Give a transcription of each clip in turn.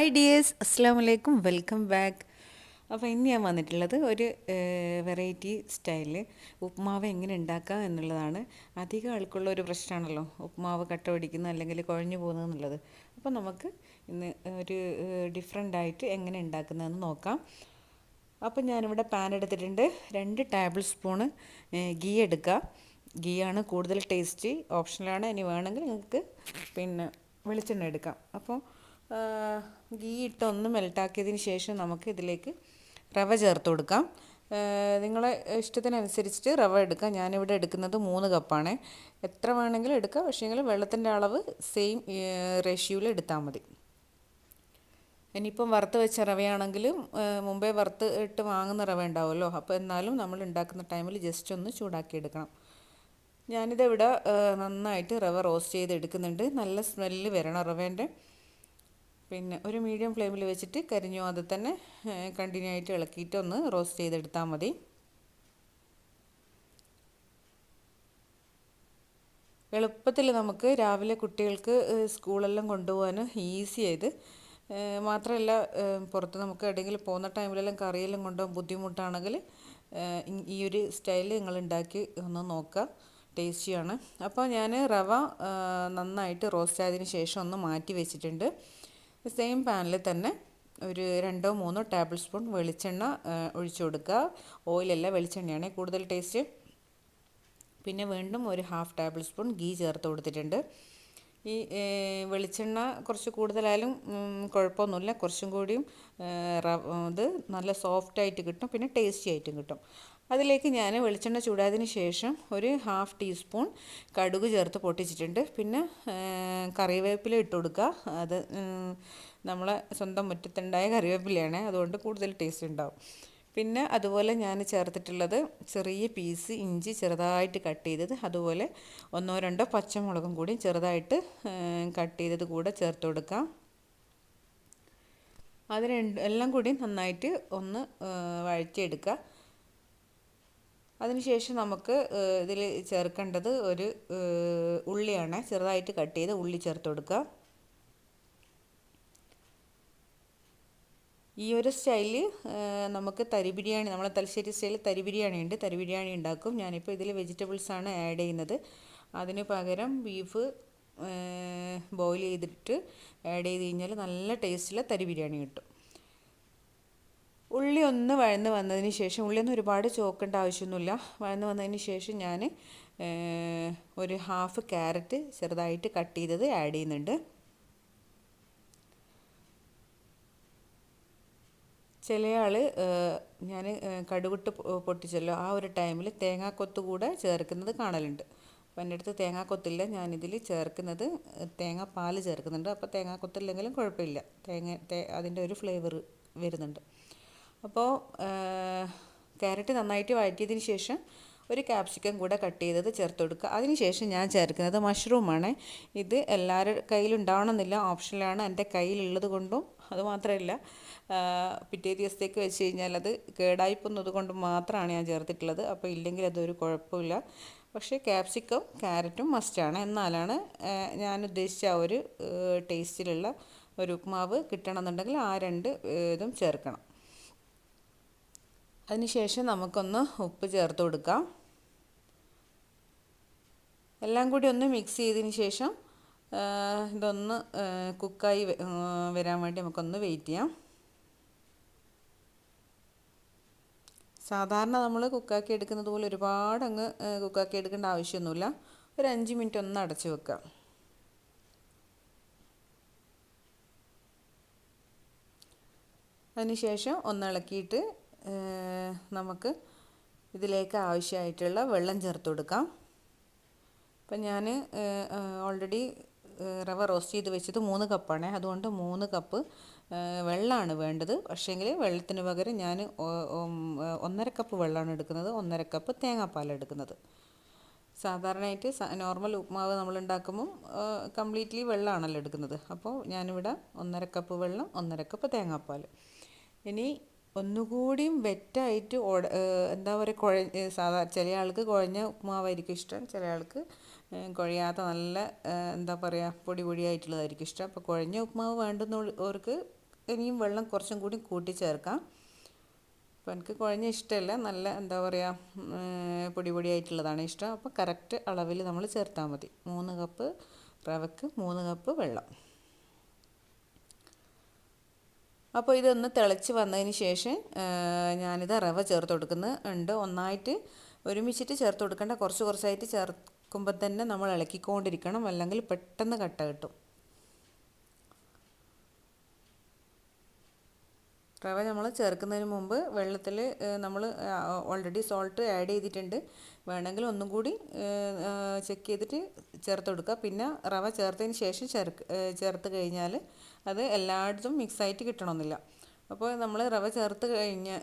Hi dears അസ്സാം വലൈക്കും welcome back അപ്പോൾ ഇന്ന് ഞാൻ വന്നിട്ടുള്ളത് ഒരു വെറൈറ്റി സ്റ്റൈലിൽ ഉപ്മാവ് എങ്ങനെ ഉണ്ടാക്കാം എന്നുള്ളതാണ്. അധികം ആൾക്കുള്ള ഒരു പ്രശ്നമാണല്ലോ. ഉപ്മാവ് കട്ട പിടിക്കുന്ന അല്ലെങ്കിൽ കുഴഞ്ഞു പോകുന്നത് എന്നുള്ളത്. അപ്പോൾ നമുക്ക് ഇന്ന് ഒരു ഡിഫറെന്റ് ആയിട്ട് എങ്ങനെ ഉണ്ടാക്കുന്നതെന്ന് നോക്കാം. അപ്പോൾ ഞാനിവിടെ പാൻ എടുത്തിട്ടുണ്ട്. രണ്ട് ടേബിൾ സ്പൂണ് ഗീ എടുക്കുക. ഗീ ആണ് കൂടുതൽ ടേസ്റ്റി ഓപ്ഷനിലാണ് ഇനി വേണമെങ്കിൽ നിങ്ങൾക്ക് പിന്നെ വെളിച്ചെണ്ണ എടുക്കാം. അപ്പോൾ ഗീ ഇട്ടൊന്ന് മെൽട്ടാക്കിയതിന് ശേഷം നമുക്ക് ഇതിലേക്ക് റവ ചേർത്ത് കൊടുക്കാം. നിങ്ങളെ ഇഷ്ടത്തിനനുസരിച്ചിട്ട് റവ എടുക്കാം. ഞാനിവിടെ എടുക്കുന്നത് മൂന്ന് കപ്പാണ്. എത്ര വേണമെങ്കിലും എടുക്കാം. പക്ഷേങ്കിൽ വെള്ളത്തിന്റെ അളവ് സെയിം റേഷ്യോയിൽ എടുത്താൽ മതി. ഇനിയിപ്പം വറുത്ത് വെച്ച റവയാണെങ്കിലും മുമ്പേ വറുത്ത് ഇട്ട് വാങ്ങുന്ന റവ ഉണ്ടാവുമല്ലോ. അപ്പോൾ എന്നാലും നമ്മൾ ഉണ്ടാക്കുന്ന ടൈമിൽ ജസ്റ്റ് ഒന്ന് ചൂടാക്കി എടുക്കണം. ഞാനിതിവിടെ നന്നായിട്ട് റവ റോസ്റ്റ് ചെയ്ത് എടുക്കുന്നുണ്ട് നല്ല സ്മെല്ല് വരണം റവേന്റെ. പിന്നെ ഒരു മീഡിയം ഫ്ലെയിമിൽ വെച്ചിട്ട് കരിഞ്ഞു അത് തന്നെ കണ്ടിന്യൂ ആയിട്ട് ഇളക്കിയിട്ട് ഒന്ന് റോസ്റ്റ് ചെയ്തെടുത്താൽ മതി. എളുപ്പത്തിൽ നമുക്ക് രാവിലെ കുട്ടികൾക്ക് സ്കൂളെല്ലാം കൊണ്ടുപോകാൻ ഈസി ആയത്. മാത്രമല്ല പുറത്ത് നമുക്ക് എവിടെയെങ്കിലും പോകുന്ന ടൈമിലെല്ലാം കറിയെല്ലാം കൊണ്ടുപോകാൻ ബുദ്ധിമുട്ടാണെങ്കിൽ ഈ ഒരു സ്റ്റൈൽ നിങ്ങൾ ഉണ്ടാക്കി ഒന്ന് നോക്കുക. ടേസ്റ്റിയാണ് അപ്പോൾ ഞാൻ റവ നന്നായിട്ട് റോസ്റ്റ് ആയതിന് ശേഷം ഒന്ന് മാറ്റി വെച്ചിട്ടുണ്ട്. സെയിം പാനിൽ തന്നെ ഒരു രണ്ടോ മൂന്നോ ടേബിൾ സ്പൂൺ വെളിച്ചെണ്ണ ഒഴിച്ചു കൊടുക്കുക. ഓയിലല്ല വെളിച്ചെണ്ണയാണ് കൂടുതൽ ടേസ്റ്റ് പിന്നെ വീണ്ടും ഒരു ഹാഫ് ടേബിൾ സ്പൂൺ ഗീ ചേർത്ത് കൊടുത്തിട്ടുണ്ട്. ഈ വെളിച്ചെണ്ണ കുറച്ച് കൂടുതലായാലും കുഴപ്പമൊന്നുമില്ല. കുറച്ചും കൂടിയും ഇത് നല്ല സോഫ്റ്റായിട്ട് കിട്ടും. പിന്നെ ടേസ്റ്റി ആയിട്ടും കിട്ടും. അതിലേക്ക് ഞാൻ വെളിച്ചെണ്ണ ചൂടായതിന് ശേഷം ഒരു ഹാഫ് ടീസ്പൂൺ കടുക് ചേർത്ത് പൊട്ടിച്ചിട്ടുണ്ട്. പിന്നെ കറിവേപ്പില ഇട്ട് കൊടുക്കുക. അത് നമ്മളെ സ്വന്തം മുറ്റത്തുണ്ടായ കറിവേപ്പിലയാണ്. അതുകൊണ്ട് കൂടുതൽ ടേസ്റ്റ് ഉണ്ടാവും. പിന്നെ അതുപോലെ ഞാൻ ചേർത്തിട്ടുള്ളത് ചെറിയ പീസ് ഇഞ്ചി ചെറുതായിട്ട് കട്ട് ചെയ്തത്. അതുപോലെ ഒന്നോ രണ്ടോ പച്ചമുളകും കൂടി ചെറുതായിട്ട് കട്ട് ചെയ്തത് കൂടെ ചേർത്ത് കൊടുക്കാം. അത് രണ്ട് എല്ലാം കൂടി നന്നായിട്ട് ഒന്ന് വഴറ്റിയെടുക്കുക. അതിനുശേഷം നമുക്ക് ഇതിൽ ചേർക്കേണ്ടത് ഒരു ഉള്ളിയാണ്. ചെറുതായിട്ട് കട്ട് ചെയ്ത് ഉള്ളി ചേർത്ത് കൊടുക്കുക. ഈ ഒരു സ്റ്റൈലിൽ നമുക്ക് തരി ബിരിയാണി നമ്മളെ തലശ്ശേരി സ്റ്റൈലിൽ തരി ബിരിയാണി ഉണ്ട് തരി ബിരിയാണി ഉണ്ടാക്കും. ഞാനിപ്പോൾ ഇതിൽ വെജിറ്റബിൾസാണ് ആഡ് ചെയ്യുന്നത്. അതിന് പകരം ബീഫ് ബോയിൽ ചെയ്തിട്ട് ആഡ് ചെയ്ത് കഴിഞ്ഞാൽ നല്ല ടേസ്റ്റിലെ തരി ബിരിയാണി കിട്ടും. ഉള്ളി ഒന്ന് വഴന്ന് വന്നതിന് ശേഷം ഉള്ളിയൊന്നും ഒരുപാട് ചോക്കേണ്ട ആവശ്യമൊന്നുമില്ല. വഴന്ന് വന്നതിന് ശേഷം ഞാൻ ഒരു ഹാഫ് ക്യാരറ്റ് ചെറുതായിട്ട് കട്ട് ചെയ്തത് ആഡ് ചെയ്യുന്നുണ്ട്. ചില ആൾ ഞാൻ കടുവിട്ട് പൊട്ടിച്ചല്ലോ. ആ ഒരു ടൈമിൽ തേങ്ങാക്കൊത്ത് കൂടെ ചേർക്കുന്നത് കാണലുണ്ട്. അപ്പോൾ എന്റെ അടുത്ത് തേങ്ങാക്കൊത്തില്ല. ഞാനിതിൽ ചേർക്കുന്നത് തേങ്ങാപ്പാൽ ചേർക്കുന്നുണ്ട്. അപ്പോൾ തേങ്ങാക്കൊത്തില്ലെങ്കിലും കുഴപ്പമില്ല. തേങ്ങ അതിന്റെ ഒരു ഫ്ലേവർ വരുന്നുണ്ട്. അപ്പോൾ ക്യാരറ്റ് നന്നായിട്ട് വഴറ്റിയതിന് ശേഷം ഒരു ക്യാപ്സിക്കം കൂടെ കട്ട് ചെയ്തത് ചേർത്ത് കൊടുക്കുക. അതിനുശേഷം ഞാൻ ചേർക്കുന്നത് മഷ്റൂമാണ് ഇത് എല്ലാവരുടെ കയ്യിലുണ്ടാവണമെന്നില്ല ഓപ്ഷനിലാണ് എന്റെ കയ്യിലുള്ളത് കൊണ്ടും അതുമാത്രമല്ല പിറ്റേ ദിവസത്തേക്ക് വെച്ച് കഴിഞ്ഞാൽ അത് കേടായിപ്പോകുന്നത് കൊണ്ട് മാത്രമാണ് ഞാൻ ചേർത്തിട്ടുള്ളത്. അപ്പോൾ ഇല്ലെങ്കിൽ അതൊരു കുഴപ്പമില്ല. പക്ഷേ ക്യാപ്സിക്കം ക്യാരറ്റും മസ്റ്റാണ് എന്നാലാണ് ഞാൻ ഉദ്ദേശിച്ച ആ ഒരു ടേസ്റ്റിലുള്ള ഒരു ഉപ്മാവ് കിട്ടണമെന്നുണ്ടെങ്കിൽ ആ രണ്ട് ഇതും ചേർക്കണം. അതിനുശേഷം നമുക്കൊന്ന് ഉപ്പ് ചേർത്ത് കൊടുക്കാം. എല്ലാം കൂടി ഒന്ന് മിക്സ് ചെയ്തതിന് ശേഷം ഇതൊന്ന് കുക്കായി വരാൻ വേണ്ടി നമുക്കൊന്ന് വെയിറ്റ് ചെയ്യാം. സാധാരണ നമ്മൾ കുക്കാക്കി എടുക്കുന്നത് പോലെ ഒരുപാട് അങ്ങ് കുക്കാക്കി എടുക്കേണ്ട ആവശ്യമൊന്നുമില്ല. ഒരു അഞ്ച് മിനിറ്റ് ഒന്ന് അടച്ചു വെക്കാം. അതിനുശേഷം ഒന്ന് ഇളക്കിയിട്ട് നമുക്ക് ഇതിലേക്ക് ആവശ്യമായിട്ടുള്ള വെള്ളം ചേർത്ത് കൊടുക്കാം. അപ്പം ഞാൻ ഓൾറെഡി റവ റോസ്റ്റ് ചെയ്ത് വെച്ചത് മൂന്ന് കപ്പാണ്. അതുകൊണ്ട് മൂന്ന് കപ്പ് വെള്ളമാണ് വേണ്ടത്. പക്ഷേങ്കിൽ വെള്ളത്തിന് പകരം ഞാൻ ഒന്നര കപ്പ് വെള്ളമാണ് എടുക്കുന്നത്. ഒന്നര കപ്പ് തേങ്ങാപ്പാൽ എടുക്കുന്നത്. സാധാരണയായിട്ട് നോർമൽ ഉപ്മാവ് നമ്മൾ ഉണ്ടാക്കുമ്പോൾ കംപ്ലീറ്റ്ലി വെള്ളമാണല്ലോ എടുക്കുന്നത്. അപ്പോൾ ഞാനിവിടെ ഒന്നര കപ്പ് വെള്ളം ഒന്നര കപ്പ് തേങ്ങാപ്പാൽ ഇനി ഒന്നുകൂടിയും വെറ്റായിട്ട് എന്താ പറയുക കുഴ സാധാ ചില ആൾക്ക് കുഴഞ്ഞ ഉപ്പുമാവായിരിക്കും ഇഷ്ടം. ചില ആൾക്ക് കുഴയാത്ത നല്ല എന്താ പറയുക പൊടി പൊടിയായിട്ടുള്ളതായിരിക്കും ഇഷ്ടം. അപ്പോൾ കുഴഞ്ഞ ഉപ്മാവ് വേണ്ടുന്നവർക്ക് ഇനിയും വെള്ളം കുറച്ചും കൂടി കൂട്ടി ചേർക്കാം അപ്പോൾ എനിക്ക് കുഴഞ്ഞ ഇഷ്ടമല്ല. നല്ല എന്താ പറയുക പൊടി പൊടിയായിട്ടുള്ളതാണ് ഇഷ്ടം. അപ്പോൾ കറക്റ്റ് അളവിൽ നമ്മൾ ചേർത്താൽ മതി. മൂന്ന് കപ്പ് റവക്ക് മൂന്ന് കപ്പ് വെള്ളം. അപ്പോൾ ഇതൊന്ന് തിളച്ച് വന്നതിന് ശേഷം ഞാനിത് റവ ചേർത്ത് കൊടുക്കുന്നത്. ഉണ്ട് ഒന്നായിട്ട് ഒരുമിച്ചിട്ട് ചേർത്ത് കൊടുക്കേണ്ട. കുറച്ച് കുറച്ചായിട്ട് ചേർക്കുമ്പോൾ തന്നെ നമ്മൾ ഇളക്കിക്കൊണ്ടിരിക്കണം. അല്ലെങ്കിൽ പെട്ടെന്ന് കട്ട കിട്ടും. റവ നമ്മൾ ചേർക്കുന്നതിന് മുമ്പ് വെള്ളത്തിൽ നമ്മൾ ഓൾറെഡി സോൾട്ട് ആഡ് ചെയ്തിട്ടുണ്ട്. വേണമെങ്കിൽ ഒന്നും കൂടി ചെക്ക് ചെയ്തിട്ട് ചേർത്ത് കൊടുക്കുക. പിന്നെ റവ ചേർത്തതിന് ശേഷം ചേർക്ക് ചേർത്ത് കഴിഞ്ഞാൽ അത് എല്ലായിടത്തും മിക്സായിട്ട് കിട്ടണമെന്നില്ല. അപ്പോൾ നമ്മൾ റവ ചേർത്ത് കഴിഞ്ഞ്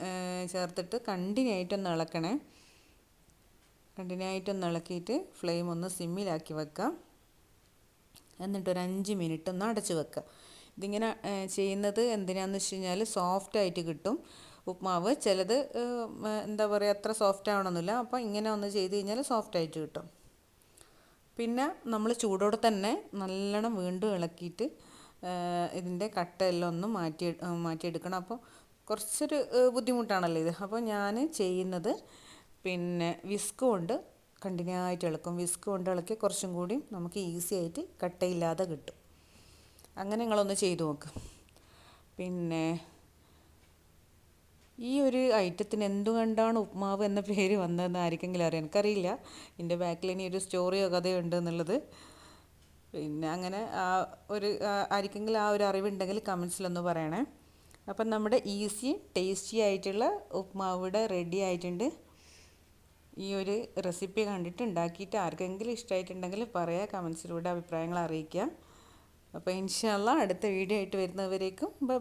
ചേർത്തിട്ട് കണ്ടിന്യൂ ആയിട്ടൊന്ന് ഇളക്കണേ. കണ്ടിന്യൂ ആയിട്ടൊന്ന് ഇളക്കിയിട്ട് ഫ്ലെയിം ഒന്ന് സിമ്മിലാക്കി വെക്കാം എന്നിട്ടൊരു അഞ്ച് മിനിറ്റ് ഒന്ന് അടച്ച് വെക്കുക. ഇതിങ്ങനെ ചെയ്യുന്നത് എന്തിനാന്ന് വെച്ച് കഴിഞ്ഞാൽ സോഫ്റ്റ് ആയിട്ട് കിട്ടും. ഉപ്മാവ് ചിലത് എന്താ പറയുക അത്ര സോഫ്റ്റ് ആവണമെന്നില്ല അപ്പോൾ ഇങ്ങനെ ഒന്ന് ചെയ്ത് കഴിഞ്ഞാൽ സോഫ്റ്റ് ആയിട്ട് കിട്ടും. പിന്നെ നമ്മൾ ചൂടോടെ തന്നെ നല്ലോണം വീണ്ടും ഇളക്കിയിട്ട് ഇതിന്റെ കട്ടയെല്ലാം ഒന്ന് മാറ്റി മാറ്റിയെടുക്കണം. അപ്പോൾ കുറച്ചൊരു ബുദ്ധിമുട്ടാണല്ലോ ഇത്. അപ്പോൾ ഞാൻ ചെയ്യുന്നത് പിന്നെ വിസ്ക് കൊണ്ട് കണ്ടിന്യൂ ആയിട്ട് ഇളക്കും. വിസ്ക് കൊണ്ട് ഇളക്കി കുറച്ചും കൂടി നമുക്ക് ഈസി ആയിട്ട് കട്ടയില്ലാതെ കിട്ടും. അങ്ങനെ നിങ്ങളൊന്ന് ചെയ്തു നോക്ക്. പിന്നെ ഈ ഒരു ഐറ്റത്തിന് എന്തുകൊണ്ടാണ് ഉപ്മാവ് എന്ന പേര് വന്നതെന്ന് ആർക്കെങ്കിലും അറിയാം. എനിക്കറിയില്ല. എന്റെ ബാക്കിൽ ഇനി ഒരു സ്റ്റോറിയോ കഥയോ ഉണ്ട് എന്നുള്ളത്. പിന്നെ അങ്ങനെ ആ ഒരു ആർക്കെങ്കിലും ആ ഒരു അറിവുണ്ടെങ്കിൽ കമൻസിലൊന്ന് പറയണേ. അപ്പം നമ്മുടെ ഈസി ടേസ്റ്റി ആയിട്ടുള്ള ഉപ്മാവ് റെഡി ആയിട്ടുണ്ട്. ഈ ഒരു റെസിപ്പി കണ്ടിട്ട് ഉണ്ടാക്കിയിട്ട് ആർക്കെങ്കിലും ഇഷ്ടമായിട്ടുണ്ടെങ്കിൽ പറയാം കമൻസിലൂടെ അഭിപ്രായങ്ങൾ അറിയിക്കുക അപ്പോൾ ഇൻഷാല്ല അടുത്ത വീഡിയോ ആയിട്ട് വരുന്നവരേക്കും ബൈ